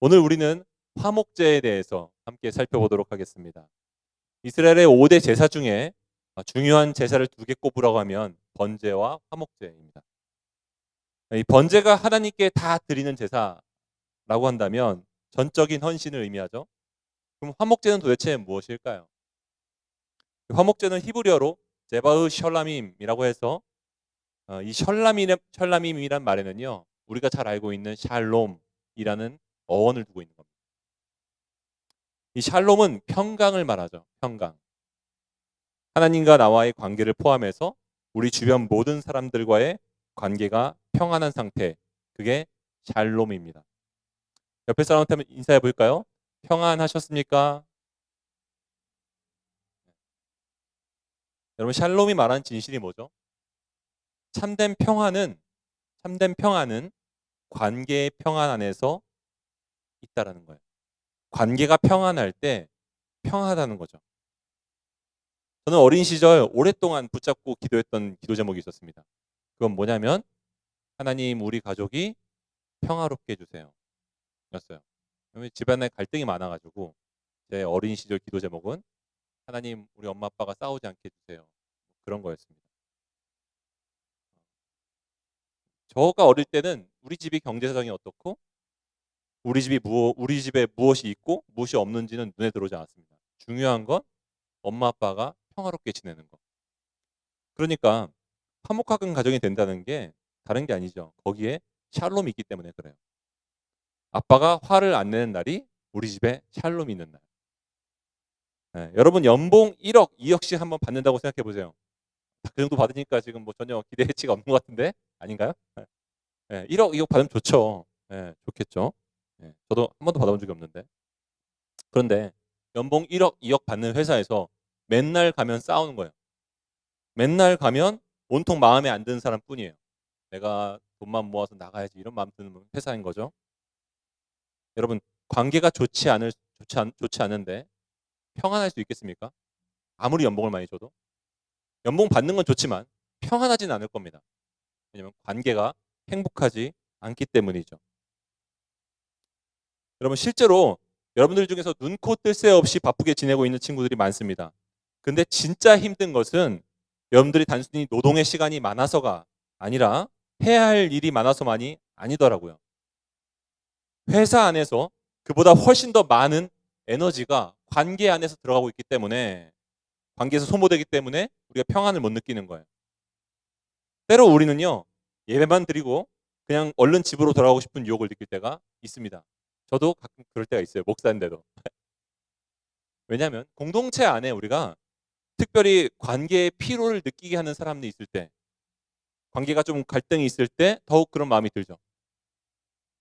오늘 우리는 화목제에 대해서 함께 살펴보도록 하겠습니다. 이스라엘의 5대 제사 중에 중요한 제사를 두 개 꼽으라고 하면 번제와 화목제입니다. 이 번제가 하나님께 다 드리는 제사라고 한다면 전적인 헌신을 의미하죠. 그럼 화목제는 도대체 무엇일까요? 화목제는 히브리어로 제바흐 셜라밈이라고 해서 어, 이 셜라밈, 셜라밈이란 말에는요 우리가 잘 알고 있는 샬롬이라는 어원을 두고 있는 겁니다. 이 샬롬은 평강을 말하죠. 평강. 하나님과 나와의 관계를 포함해서 우리 주변 모든 사람들과의 관계가 평안한 상태. 그게 샬롬입니다. 옆에 사람한테 인사해 볼까요? 평안하셨습니까? 여러분 샬롬이 말하는 진실이 뭐죠? 참된 평안은 참된 평안은 관계의 평안 안에서 있다라는 거예요. 관계가 평안할 때 평안하다는 거죠. 저는 어린 시절 오랫동안 붙잡고 기도했던 기도 제목이 있었습니다. 그건 뭐냐면 하나님 우리 가족이 평화롭게 해주세요. 였어요. 집안에 갈등이 많아가지고 제 어린 시절 기도 제목은 하나님 우리 엄마 아빠가 싸우지 않게 해주세요. 그런 거였습니다. 저가 어릴 때는 우리 집이 경제 사정이 어떻고 우리 집이 무엇, 우리 집에 무엇이 있고 무엇이 없는지는 눈에 들어오지 않았습니다. 중요한 건 엄마 아빠가 평화롭게 지내는 거. 그러니까 화목한 가정이 된다는 게 다른 게 아니죠. 거기에 샬롬이 있기 때문에 그래요. 아빠가 화를 안 내는 날이 우리 집에 샬롬이 있는 날. 네, 여러분 연봉 1억, 2억씩 한번 받는다고 생각해 보세요. 그 정도 받으니까 지금 뭐 전혀 기대치가 없는 것 같은데 아닌가요? 네, 1억, 2억 받으면 좋죠. 네, 좋겠죠. 네, 저도 한 번도 받아본 적이 없는데. 그런데 연봉 1억, 2억 받는 회사에서 맨날 가면 싸우는 거예요. 맨날 가면 온통 마음에 안 드는 사람 뿐이에요. 내가 돈만 모아서 나가야지 이런 마음 드는 회사인 거죠. 여러분 관계가 좋지 않을 좋지, 않, 좋지 않은데 평안할 수 있겠습니까? 아무리 연봉을 많이 줘도 연봉 받는 건 좋지만 평안하지는 않을 겁니다. 왜냐하면 관계가 행복하지 않기 때문이죠. 여러분 실제로 여러분들 중에서 눈코 뜰 새 없이 바쁘게 지내고 있는 친구들이 많습니다. 근데 진짜 힘든 것은 여러분들이 단순히 노동의 시간이 많아서가 아니라 해야 할 일이 많아서만이 아니더라고요. 회사 안에서 그보다 훨씬 더 많은 에너지가 관계 안에서 들어가고 있기 때문에 관계에서 소모되기 때문에 우리가 평안을 못 느끼는 거예요. 때로 우리는요 예배만 드리고 그냥 얼른 집으로 돌아가고 싶은 유혹을 느낄 때가 있습니다. 저도 가끔 그럴 때가 있어요. 목사인데도. 왜냐하면 공동체 안에 우리가 특별히 관계의 피로를 느끼게 하는 사람들이 있을 때 관계가 좀 갈등이 있을 때 더욱 그런 마음이 들죠.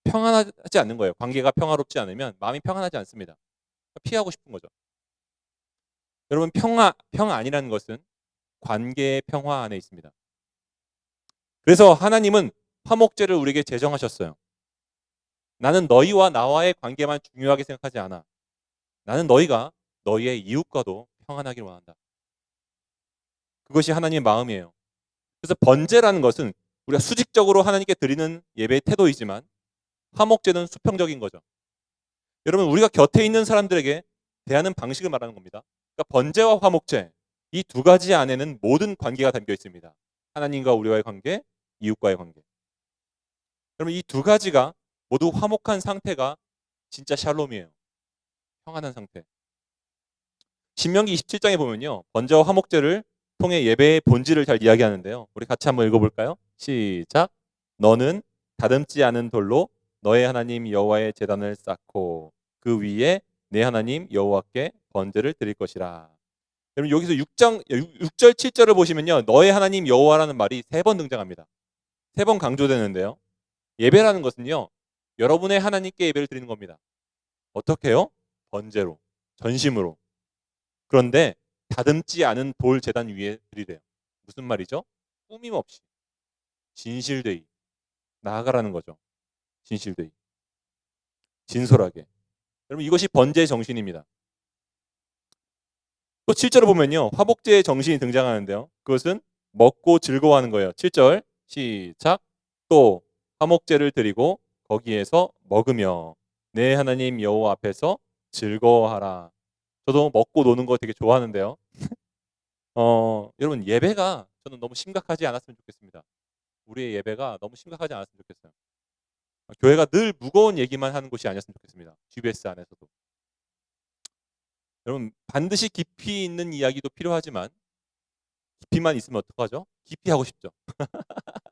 평안하지 않는 거예요. 관계가 평화롭지 않으면 마음이 평안하지 않습니다. 피하고 싶은 거죠. 여러분 평화 평안이라는 것은 관계의 평화 안에 있습니다. 그래서 하나님은 화목제를 우리에게 제정하셨어요. 나는 너희와 나와의 관계만 중요하게 생각하지 않아. 나는 너희가 너희의 이웃과도 평안하기를 원한다. 그것이 하나님의 마음이에요. 그래서 번제라는 것은 우리가 수직적으로 하나님께 드리는 예배의 태도이지만 화목제는 수평적인 거죠. 여러분 우리가 곁에 있는 사람들에게 대하는 방식을 말하는 겁니다. 그러니까 번제와 화목제 이 두 가지 안에는 모든 관계가 담겨 있습니다. 하나님과 우리와의 관계, 이웃과의 관계. 그러면 이 두 가지가 모두 화목한 상태가 진짜 샬롬이에요. 평안한 상태. 신명기 27장에 보면요. 번제와 화목제를 통해 예배의 본질을 잘 이야기하는데요. 우리 같이 한번 읽어볼까요? 시작. 너는 다듬지 않은 돌로 너의 하나님 여호와의 제단을 쌓고 그 위에 내 하나님 여호와께 번제를 드릴 것이라. 여러분 여기서 6장 6절 7절을 보시면요. 너의 하나님 여호와라는 말이 세 번 등장합니다. 세 번 강조되는데요. 예배라는 것은요. 여러분의 하나님께 예배를 드리는 겁니다. 어떻게요? 번제로, 전심으로. 그런데 다듬지 않은 돌 재단 위에 드리래요. 무슨 말이죠? 꾸밈 없이 진실되이 나아가라는 거죠. 진실되이 진솔하게. 여러분 이것이 번제의 정신입니다. 또 7절을 보면요. 화복제의 정신이 등장하는데요. 그것은 먹고 즐거워하는 거예요. 7절 시작. 또 화목제를 드리고 거기에서 먹으며 내 하나님 여호와 앞에서 즐거워하라. 저도 먹고 노는 거 되게 좋아하는데요. 어, 여러분 예배가 저는 너무 심각하지 않았으면 좋겠습니다. 우리의 예배가 너무 심각하지 않았으면 좋겠어요. 어, 교회가 늘 무거운 얘기만 하는 곳이 아니었으면 좋겠습니다. GBS 안에서도. 여러분 반드시 깊이 있는 이야기도 필요하지만 깊이만 있으면 어떡하죠? 깊이 하고 싶죠.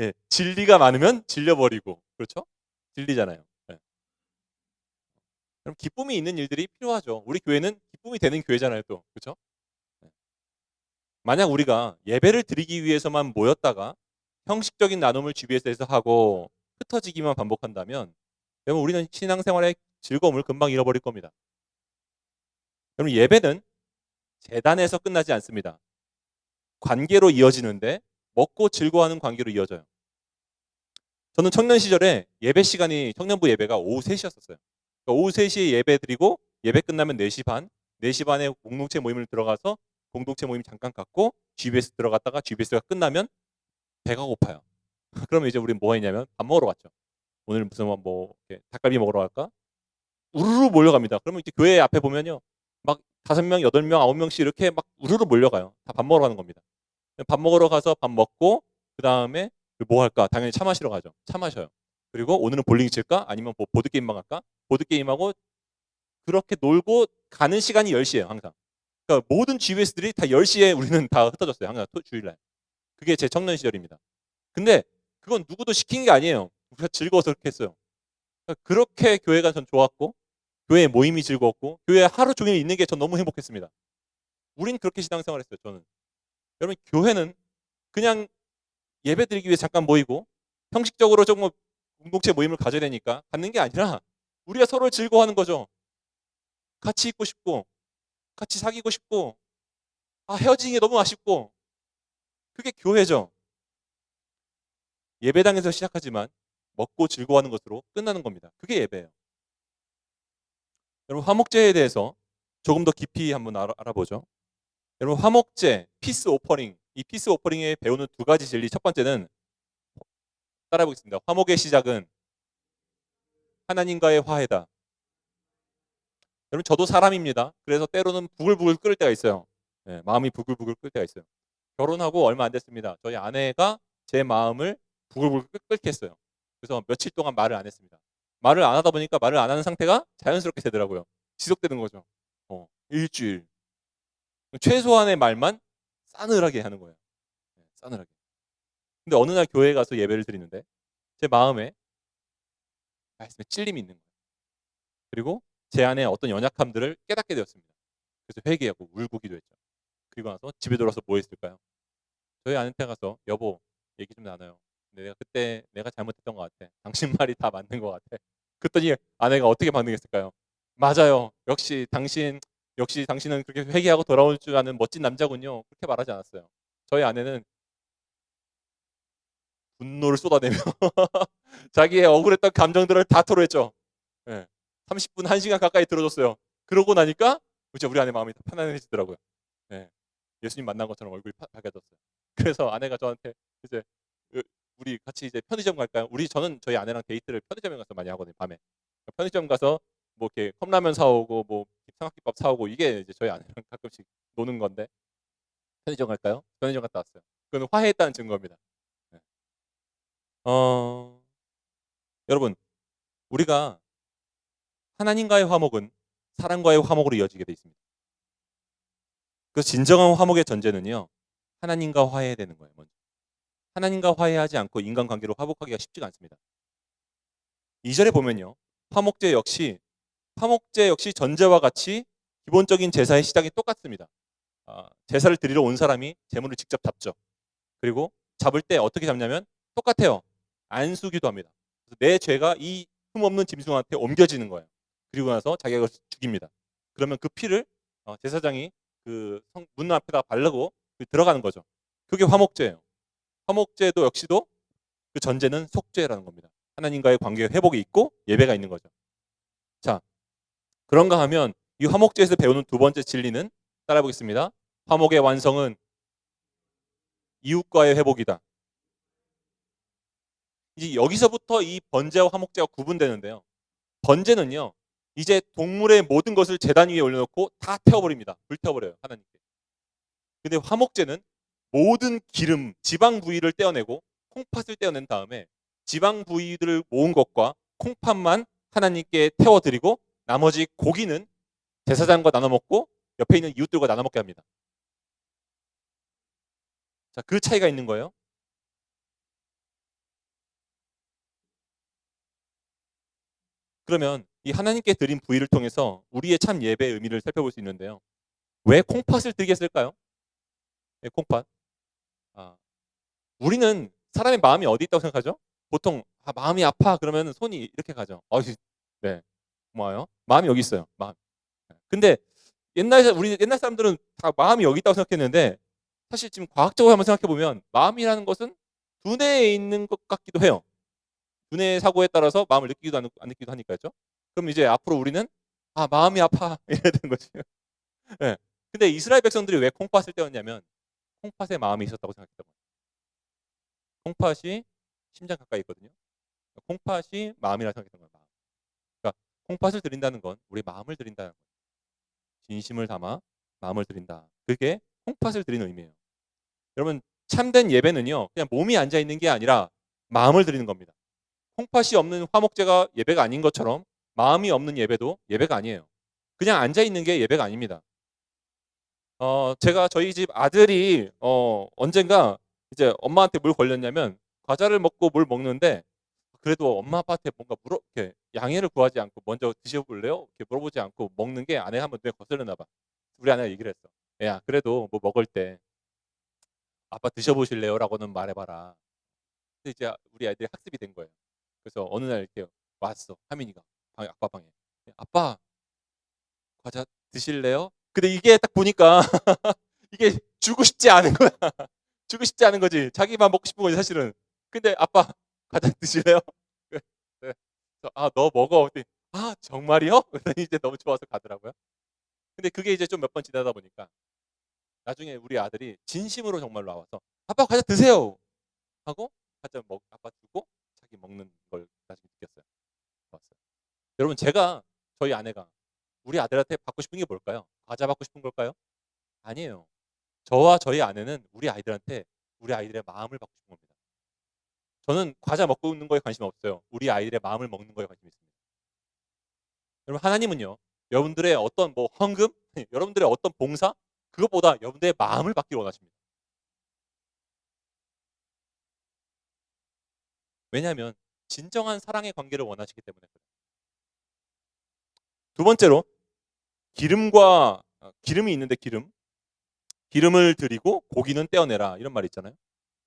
예, 진리가 많으면 질려버리고 그렇죠? 진리잖아요. 예. 그럼 기쁨이 있는 일들이 필요하죠. 우리 교회는 기쁨이 되는 교회잖아요, 또 그렇죠? 예. 만약 우리가 예배를 드리기 위해서만 모였다가 형식적인 나눔을 GBS에서 하고 흩어지기만 반복한다면 여러분 우리는 신앙생활의 즐거움을 금방 잃어버릴 겁니다. 여러분 예배는 재단에서 끝나지 않습니다. 관계로 이어지는데 먹고 즐거워하는 관계로 이어져요. 저는 청년 시절에 예배 시간이 청년부 예배가 오후 3시였었어요. 그러니까 오후 3시에 예배 드리고 예배 끝나면 4시 반, 4시 반에 공동체 모임을 들어가서 공동체 모임 잠깐 갖고 GBS 들어갔다가 GBS가 끝나면 배가 고파요. 그러면 이제 우리 뭐 했냐면 밥 먹으러 갔죠. 오늘 무슨 뭐 이렇게 닭갈비 먹으러 갈까? 우르르 몰려갑니다. 그러면 이제 교회 앞에 보면요. 막 다섯 명, 여덟 명, 아홉 명씩 이렇게 막 우르르 몰려가요. 다 밥 먹으러 가는 겁니다. 밥 먹으러 가서 밥 먹고 그 다음에 뭐 할까? 당연히 차 마시러 가죠. 차 마셔요. 그리고 오늘은 볼링 칠까? 아니면 뭐 보드 게임만 할까? 보드 게임하고 그렇게 놀고 가는 시간이 10시예요, 항상. 그러니까 모든 GBS들이 다 10시에 우리는 다 흩어졌어요. 항상 토- 주일날. 그게 제 청년 시절입니다. 근데 그건 누구도 시킨 게 아니에요. 우리가 즐거워서 그렇게 했어요. 그러니까 그렇게 교회가 전 좋았고 교회 모임이 즐거웠고 교회 하루 종일 있는 게 전 너무 행복했습니다. 우린 그렇게 신앙생활 했어요. 저는. 여러분 교회는 그냥 예배 드리기 위해 잠깐 모이고 형식적으로 조금 공동체 모임을 가져야 되니까 갖는 게 아니라 우리가 서로 즐거워하는 거죠. 같이 있고 싶고 같이 사귀고 싶고 아 헤어지는 게 너무 아쉽고 그게 교회죠. 예배당에서 시작하지만 먹고 즐거워하는 것으로 끝나는 겁니다. 그게 예배예요. 여러분 화목제에 대해서 조금 더 깊이 한번 알아, 알아보죠. 여러분 화목제, 피스 오퍼링, 이 피스 오퍼링에 배우는 두 가지 진리. 첫 번째는 따라해보겠습니다. 화목의 시작은 하나님과의 화해다. 여러분 저도 사람입니다. 그래서 때로는 부글부글 끓을 때가 있어요. 예, 마음이 부글부글 끓을 때가 있어요. 결혼하고 얼마 안 됐습니다. 저희 아내가 제 마음을 부글부글 끓- 끓게 했어요. 그래서 며칠 동안 말을 안 했습니다. 말을 안 하다 보니까 말을 안 하는 상태가 자연스럽게 되더라고요. 지속되는 거죠. 어, 일주일. 최소한의 말만 싸늘하게 하는 거예요. 네, 싸늘하게. 근데 어느 날 교회에 가서 예배를 드리는데 제 마음에 말씀에 찔림이 있는 거예요. 그리고 제 안에 어떤 연약함들을 깨닫게 되었습니다. 그래서 회개하고 울고 기도했죠. 그리고 나서 집에 돌아서 뭐 했을까요? 저희 아내한테 가서 여보 얘기 좀 나눠요. 내가 그때 내가 잘못했던 것 같아. 당신 말이 다 맞는 것 같아. 그랬더니 아내가 어떻게 반응했을까요? 맞아요. 역시 당신 역시 당신은 그렇게 회개하고 돌아올 줄 아는 멋진 남자군요. 그렇게 말하지 않았어요. 저희 아내는 분노를 쏟아내며 자기의 억울했던 감정들을 다 토로했죠. 예. 30분, 1시간 가까이 들어줬어요. 그러고 나니까 이제 우리 아내 마음이 더 편안해지더라고요. 예. 예수님 만난 것처럼 얼굴이 파- 밝아졌어요. 그래서 아내가 저한테 이제 으, 우리 같이 이제 편의점 갈까요? 우리 저는 저희 아내랑 데이트를 편의점에 가서 많이 하거든요. 밤에 편의점 가서 뭐 이렇게 컵라면 사오고 뭐 삼각김밥 사오고 이게 이제 저희 아내랑 가끔씩 노는 건데 편의점 갈까요? 편의점 갔다 왔어요. 그건 화해했다는 증거입니다. 네. 어, 여러분 우리가 하나님과의 화목은 사랑과의 화목으로 이어지게 돼 있습니다. 그 진정한 화목의 전제는요 하나님과 화해해야 되는 거예요. 먼저 하나님과 화해하지 않고 인간관계로 화목하기가 쉽지가 않습니다. 2절에 보면요 화목제 역시 화목제 역시 전제와 같이 기본적인 제사의 시작이 똑같습니다. 아, 제사를 드리러 온 사람이 제물을 직접 잡죠. 그리고 잡을 때 어떻게 잡냐면 똑같아요. 안수기도 합니다. 그래서 내 죄가 이 흠없는 짐승한테 옮겨지는 거예요. 그리고 나서 자기가 죽입니다. 그러면 그 피를 어, 제사장이 그 문 앞에다 바르고 그 들어가는 거죠. 그게 화목제예요. 화목제도 역시도 그 전제는 속죄라는 겁니다. 하나님과의 관계 회복이 있고 예배가 있는 거죠. 자, 그런가 하면 이 화목제에서 배우는 두 번째 진리는 따라 보겠습니다. 화목의 완성은 이웃과의 회복이다. 이제 여기서부터 이 번제와 화목제가 구분되는데요. 번제는요. 이제 동물의 모든 것을 제단 위에 올려놓고 다 태워버립니다. 불태워버려요. 하나님께. 근데 화목제는 모든 기름, 지방 부위를 떼어내고 콩팥을 떼어낸 다음에 지방 부위들을 모은 것과 콩팥만 하나님께 태워드리고 나머지 고기는 제사장과 나눠 먹고 옆에 있는 이웃들과 나눠 먹게 합니다. 자, 그 차이가 있는 거예요. 그러면 이 하나님께 드린 부위를 통해서 우리의 참 예배의 의미를 살펴볼 수 있는데요. 왜 콩팥을 드리겠을까요? 네, 콩팥. 아, 우리는 사람의 마음이 어디 있다고 생각하죠? 보통 아, 마음이 아파 그러면 손이 이렇게 가죠. 어, 네, 고마워요. 마음이 여기 있어요. 마음. 근데 옛날 우리 옛날 사람들은 다 마음이 여기 있다고 생각했는데 사실 지금 과학적으로 한번 생각해 보면 마음이라는 것은 두뇌에 있는 것 같기도 해요. 두뇌 사고에 따라서 마음을 느끼기도 안, 안 느끼기도 하니까요. 그럼 이제 앞으로 우리는 아 마음이 아파 이래야 되는 거죠. 네. 근데 이스라엘 백성들이 왜 콩팥을 떼었냐면 콩팥에 마음이 있었다고 생각했던 거예요. 콩팥이 심장 가까이 있거든요. 콩팥이 마음이라 생각했던 거예요. 콩팥을 드린다는 건 우리 마음을 드린다는 거예요. 진심을 담아 마음을 드린다. 그게 콩팥을 드리는 의미예요. 여러분 참된 예배는요. 그냥 몸이 앉아 있는 게 아니라 마음을 드리는 겁니다. 콩팥이 없는 화목제가 예배가 아닌 것처럼 마음이 없는 예배도 예배가 아니에요. 그냥 앉아 있는 게 예배가 아닙니다. 어, 제가 저희 집 아들이 어, 언젠가 이제 엄마한테 뭘 걸렸냐면 과자를 먹고 뭘 먹는데 그래도 엄마 아빠한테 뭔가 물어 이렇게 양해를 구하지 않고 먼저 드셔볼래요? 이렇게 물어보지 않고 먹는 게 아내가 한번 눈에 거슬렸나 봐. 우리 아내가 얘기를 했어. 야 그래도 뭐 먹을 때 아빠 드셔보실래요?라고는 말해봐라. 근데 이제 우리 아이들이 학습이 된 거예요. 그래서 어느 날 이렇게 왔어 하민이가 방에 아빠 방에 아빠 과자 드실래요? 근데 이게 딱 보니까 이게 주고 싶지 않은 거야. 주고 싶지 않은 거지. 자기만 먹고 싶은 거지 사실은. 근데 아빠 과자 드실래요? 네. 아 너 먹어. 아 정말이요? 이제 너무 좋아서 가더라고요. 근데 그게 이제 좀 몇 번 지나다 보니까 나중에 우리 아들이 진심으로 정말 나와서 아빠 과자 드세요 하고 과자 먹 아빠 주고 자기 먹는 걸 나중에 느꼈어요. 봤어요. 여러분 제가 저희 아내가 우리 아들한테 받고 싶은 게 뭘까요? 과자 받고 싶은 걸까요? 아니에요. 저와 저희 아내는 우리 아이들한테 우리 아이들의 마음을 받고 싶은 겁니다. 저는 과자 먹고 있는 거에 관심 없어요. 우리 아이들의 마음을 먹는 거에 관심이 있습니다. 여러분 하나님은요. 여러분들의 어떤 뭐 헌금, 여러분들의 어떤 봉사 그것보다 여러분들의 마음을 받기를 원하십니다. 왜냐하면 진정한 사랑의 관계를 원하시기 때문에. 두 번째로 기름과 어, 기름이 있는데 기름 기름을 드리고 고기는 떼어내라 이런 말이 있잖아요.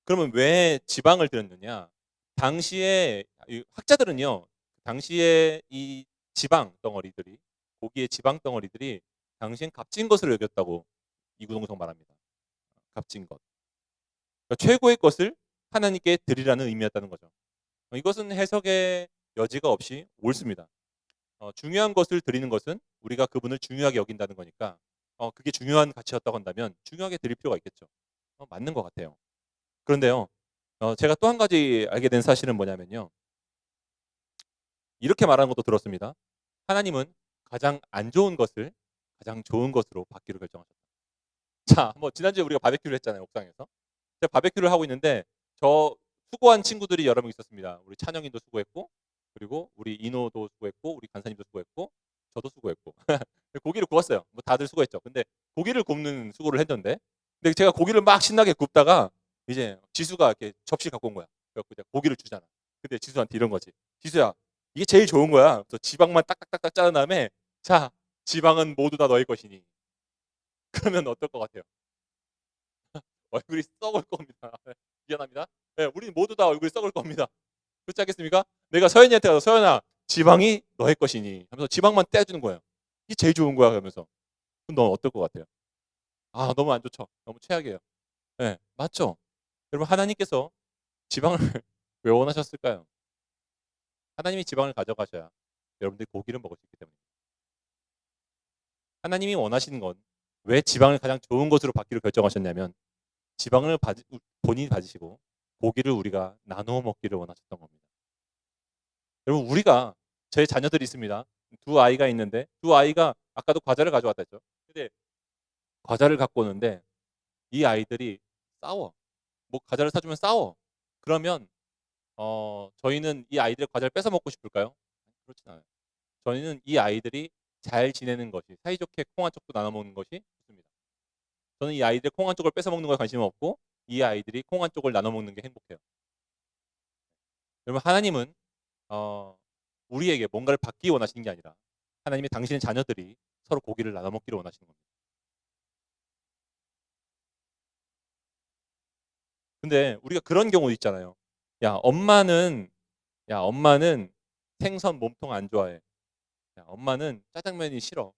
그러면 왜 지방을 드렸느냐? 당시에 학자들은요, 당시에 이 지방 덩어리들이 고기의 지방 덩어리들이 당시엔 값진 것을 여겼다고 이구동성 말합니다. 값진 것. 그러니까 최고의 것을 하나님께 드리라는 의미였다는 거죠. 어, 이것은 해석의 여지가 없이 옳습니다. 어, 중요한 것을 드리는 것은 우리가 그분을 중요하게 여긴다는 거니까 어, 그게 중요한 가치였다고 한다면 중요하게 드릴 필요가 있겠죠. 어, 맞는 것 같아요. 그런데요, 어, 제가 또 한 가지 알게 된 사실은 뭐냐면요. 이렇게 말하는 것도 들었습니다. 하나님은 가장 안 좋은 것을 가장 좋은 것으로 받기로 결정하셨다. 자, 뭐 지난주에 우리가 바베큐를 했잖아요, 옥상에서. 제가 바베큐를 하고 있는데 저 수고한 친구들이 여러 명 있었습니다. 우리 찬영이도 수고했고, 그리고 우리 이노도 수고했고, 우리 간사님도 수고했고, 저도 수고했고. 고기를 구웠어요. 뭐 다들 수고했죠. 근데 고기를 굽는 수고를 했는데, 근데 제가 고기를 막 신나게 굽다가 이제 지수가 이렇게 접시 갖고 온 거야. 그래갖고 이제 고기를 주잖아. 근데 지수한테 이런 거지. 지수야, 이게 제일 좋은 거야. 그래서 지방만 딱딱딱딱 자른 다음에, 자, 지방은 모두 다 너의 것이니. 그러면 어떨 것 같아요? 얼굴이 썩을 겁니다. 미안합니다. 네, 우리 모두 다 얼굴이 썩을 겁니다. 그렇지 않겠습니까? 내가 서연이한테 가서 서연아 지방이 너의 것이니 하면서 지방만 떼주는 거예요. 이게 제일 좋은 거야 그러면서 그럼 넌 어떨 것 같아요? 아 너무 안 좋죠. 너무 최악이에요. 네, 맞죠? 여러분 하나님께서 지방을 왜 원하셨을까요? 하나님이 지방을 가져가셔야 여러분들이 고기를 먹을 수 있기 때문입니다. 하나님이 원하시는 건 왜 지방을 가장 좋은 것으로 받기로 결정하셨냐면 지방을 받, 본인이 받으시고 고기를 우리가 나누어 먹기를 원하셨던 겁니다. 여러분 우리가 제 자녀들이 있습니다. 두 아이가 있는데 두 아이가 아까도 과자를 가져왔다 했죠. 근데 과자를 갖고 오는데 이 아이들이 싸워. 뭐 과자를 사주면 싸워. 그러면 어 저희는 이 아이들의 과자를 뺏어 먹고 싶을까요? 그렇진 않아요. 저희는 이 아이들이 잘 지내는 것이 사이좋게 콩 한 쪽도 나눠 먹는 것이 좋습니다. 저는 이 아이들 콩한 쪽을 뺏어 먹는 거에 관심이 없고 이 아이들이 콩 한 쪽을 나눠 먹는 게 행복해요. 여러분 하나님은 어, 우리에게 뭔가를 받기 원하시는 게 아니라 하나님의 당신의 자녀들이 서로 고기를 나눠 먹기를 원하시는 겁니다. 근데 우리가 그런 경우도 있잖아요. 야 엄마는 야 엄마는 생선 몸통 안 좋아해. 야 엄마는 짜장면이 싫어.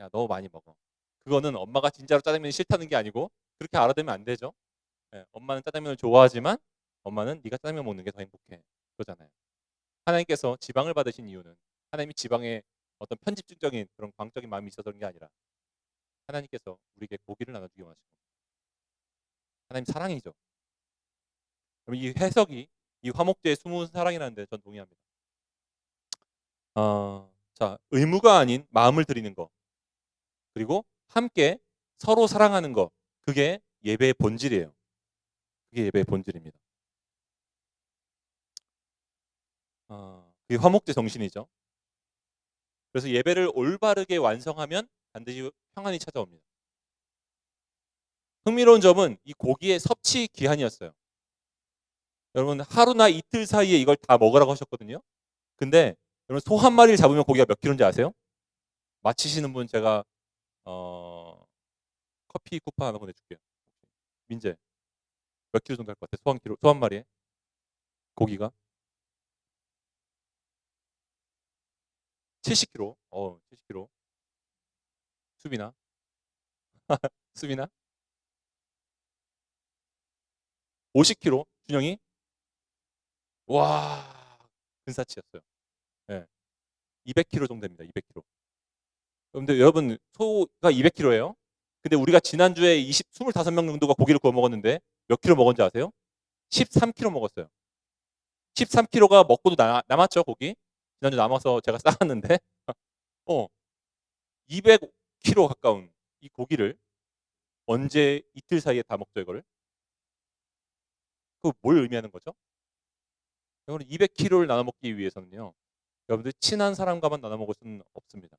야 너무 많이 먹어. 그거는 엄마가 진짜로 짜장면이 싫다는 게 아니고 그렇게 알아두면 안 되죠. 예, 엄마는 짜장면을 좋아하지만 엄마는 네가 짜장면 먹는 게 더 행복해. 그러잖아요. 하나님께서 지방을 받으신 이유는 하나님이 지방에 어떤 편집증적인 그런 광적인 마음이 있어서 그런 게 아니라 하나님께서 우리에게 고기를 나눠주기 원하신 겁니다. 하나님 사랑이죠. 이 해석이 이 화목제의 숨은 사랑이라는 데 전 동의합니다. 어, 자 의무가 아닌 마음을 드리는 거 그리고 함께 서로 사랑하는 거 그게 예배의 본질이에요. 그게 예배의 본질입니다. 어, 그게 화목제 정신이죠. 그래서 예배를 올바르게 완성하면 반드시 평안이 찾아옵니다. 흥미로운 점은 이 고기의 섭취 기한이었어요. 여러분 하루나 이틀 사이에 이걸 다 먹으라고 하셨거든요. 근데 여러분 소 한 마리를 잡으면 고기가 몇 킬로인지 아세요? 맞히시는 분 제가 어, 커피 쿠폰 하나 보내줄게요. 민재 몇 킬로 정도 할 것 같아? 소한 킬로, 소 한 마리에 고기가 70kg. 어, 70kg. 수빈아. 수빈아. 50kg. 준영이. 와, 근사치였어요. 예. 200kg 정도 됩니다. 200kg. 근데 여러분 소가 200kg예요. 근데 우리가 지난주에 20, 25명 정도가 고기를 구워 먹었는데 몇 킬로 먹었는지 아세요? 13kg 먹었어요. 13kg가 먹고도 나, 남았죠, 고기? 지난주 남아서 제가 싸갔는데 어 200kg 가까운 이 고기를 언제 이틀 사이에 다 먹죠 이거를? 그 뭘 의미하는 거죠? 여러분 200kg를 나눠 먹기 위해서는요. 여러분들 친한 사람과만 나눠 먹을 수는 없습니다.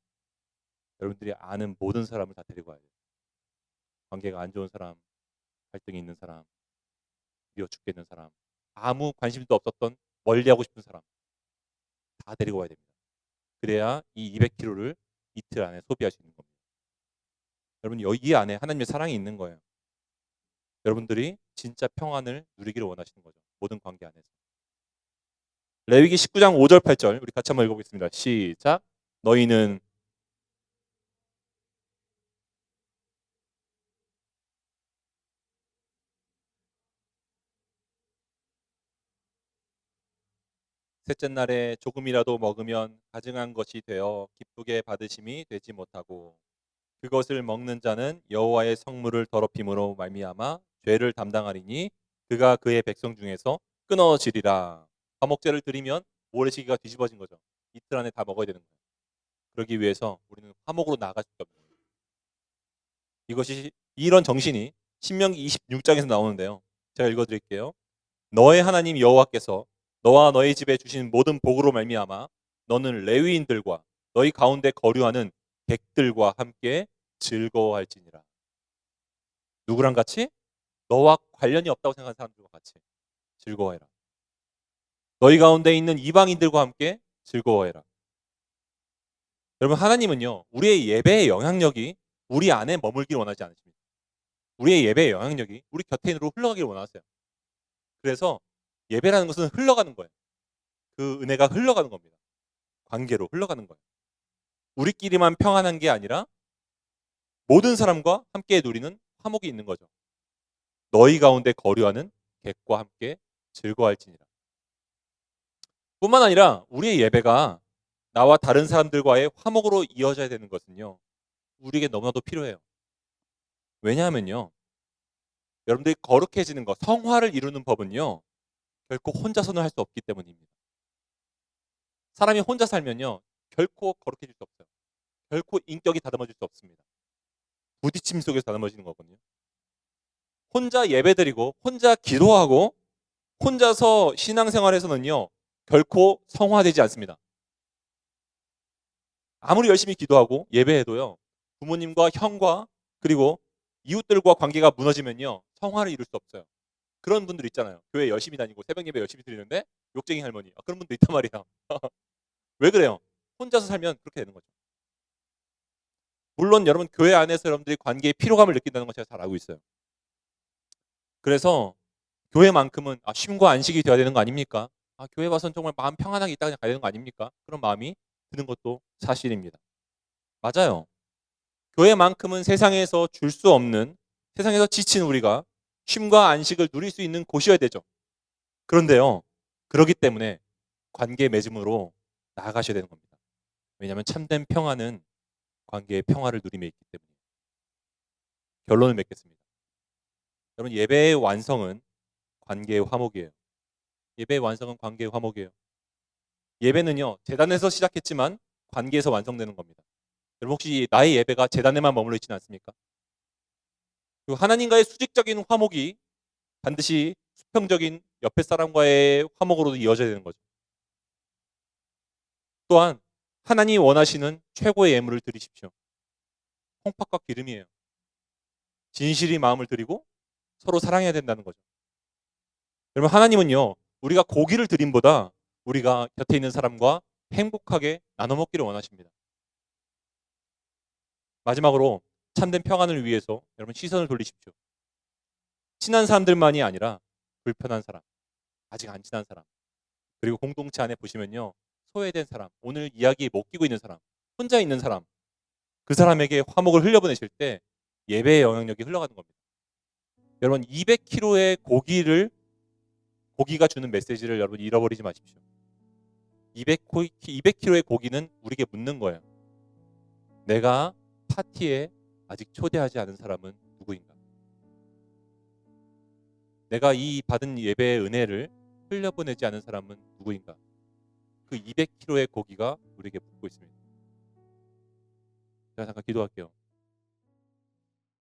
여러분들이 아는 모든 사람을 다 데리고 와야 돼요. 관계가 안 좋은 사람, 갈등이 있는 사람, 미워 죽겠는 사람, 아무 관심도 없었던 멀리하고 싶은 사람 다 데리고 와야 됩니다. 그래야 이 200kg를 이틀 안에 소비할 수 있는 겁니다. 여러분 여기 안에 하나님의 사랑이 있는 거예요. 여러분들이 진짜 평안을 누리기를 원하시는 거죠. 모든 관계 안에서. 레위기 19장 5절 8절 우리 같이 한번 읽어보겠습니다. 시작. 너희는 셋째 날에 조금이라도 먹으면 가증한 것이 되어 기쁘게 받으심이 되지 못하고 그것을 먹는 자는 여호와의 성물을 더럽힘으로 말미암아 죄를 담당하리니 그가 그의 백성 중에서 끊어지리라. 화목제를 드리면 모래시계가 뒤집어진 거죠. 이틀 안에 다 먹어야 되는 거예요. 그러기 위해서 우리는 화목으로 나아갈 수 없는 거예요. 이것이 이런 정신이 신명기 26장에서 나오는데요. 제가 읽어드릴게요. 너의 하나님 여호와께서 너와 너희 집에 주신 모든 복으로 말미암아 너는 레위인들과 너희 가운데 거류하는 객들과 함께 즐거워할지니라. 누구랑 같이? 너와 관련이 없다고 생각하는 사람들과 같이 즐거워해라. 너희 가운데 있는 이방인들과 함께 즐거워해라. 여러분 하나님은요 우리의 예배의 영향력이 우리 안에 머물길 원하지 않으십니다. 우리의 예배의 영향력이 우리 곁에 있는 흘러가길 원하세요. 그래서 예배라는 것은 흘러가는 거예요. 그 은혜가 흘러가는 겁니다. 관계로 흘러가는 거예요. 우리끼리만 평안한 게 아니라 모든 사람과 함께 누리는 화목이 있는 거죠. 너희 가운데 거류하는 객과 함께 즐거워할지니라. 뿐만 아니라 우리의 예배가 나와 다른 사람들과의 화목으로 이어져야 되는 것은요. 우리에게 너무나도 필요해요. 왜냐하면요. 여러분들이 거룩해지는 것, 성화를 이루는 법은요. 결코 혼자서는 할 수 없기 때문입니다. 사람이 혼자 살면요. 결코 거룩해질 수 없어요. 결코 인격이 다듬어질 수 없습니다. 부딪힘 속에서 다듬어지는 거거든요. 혼자 예배드리고 혼자 기도하고 혼자서 신앙생활에서는요. 결코 성화되지 않습니다. 아무리 열심히 기도하고 예배해도요. 부모님과 형과 그리고 이웃들과 관계가 무너지면요. 성화를 이룰 수 없어요. 그런 분들 있잖아요. 교회 열심히 다니고 새벽 예배 열심히 드리는데 욕쟁이 할머니. 아, 그런 분도 있단 말이야. 왜 그래요? 혼자서 살면 그렇게 되는 거죠. 물론 여러분 교회 안에서 여러분들이 관계에 피로감을 느낀다는 거 제가 잘 알고 있어요. 그래서 교회만큼은 아, 쉼과 안식이 되어야 되는 거 아닙니까? 아, 교회 와서는 정말 마음 평안하게 있다 그냥 가야 되는 거 아닙니까? 그런 마음이 드는 것도 사실입니다. 맞아요. 교회만큼은 세상에서 줄 수 없는 세상에서 지친 우리가 쉼과 안식을 누릴 수 있는 곳이어야 되죠. 그런데요. 그러기 때문에 관계 맺음으로 나아가셔야 되는 겁니다. 왜냐하면 참된 평화는 관계의 평화를 누림에 있기 때문이에요. 결론을 맺겠습니다. 여러분 예배의 완성은 관계의 화목이에요. 예배의 완성은 관계의 화목이에요. 예배는요 재단에서 시작했지만 관계에서 완성되는 겁니다. 여러분 혹시 나의 예배가 재단에만 머물러 있지는 않습니까? 그리고 하나님과의 수직적인 화목이 반드시 수평적인 옆에 사람과의 화목으로도 이어져야 되는 거죠. 또한 하나님이 원하시는 최고의 예물을 드리십시오. 콩팥과 기름이에요. 진실이 마음을 드리고 서로 사랑해야 된다는 거죠. 여러분 하나님은요 우리가 고기를 드림보다 우리가 곁에 있는 사람과 행복하게 나눠 먹기를 원하십니다. 마지막으로 참된 평안을 위해서 여러분 시선을 돌리십시오. 친한 사람들만이 아니라 불편한 사람, 아직 안 친한 사람, 그리고 공동체 안에 보시면요 소외된 사람, 오늘 이야기에 못 끼고 있는 사람, 혼자 있는 사람, 그 사람에게 화목을 흘려보내실 때 예배의 영향력이 흘러가는 겁니다. 여러분 200kg의 고기를 고기가 주는 메시지를 여러분 잃어버리지 마십시오. 200, 200kg의 고기는 우리에게 묻는 거예요. 내가 파티에 아직 초대하지 않은 사람은 누구인가? 내가 이 받은 예배의 은혜를 흘려보내지 않은 사람은 누구인가? 그 200kg의 고기가 우리에게 묻고 있습니다. 제가 잠깐 기도할게요.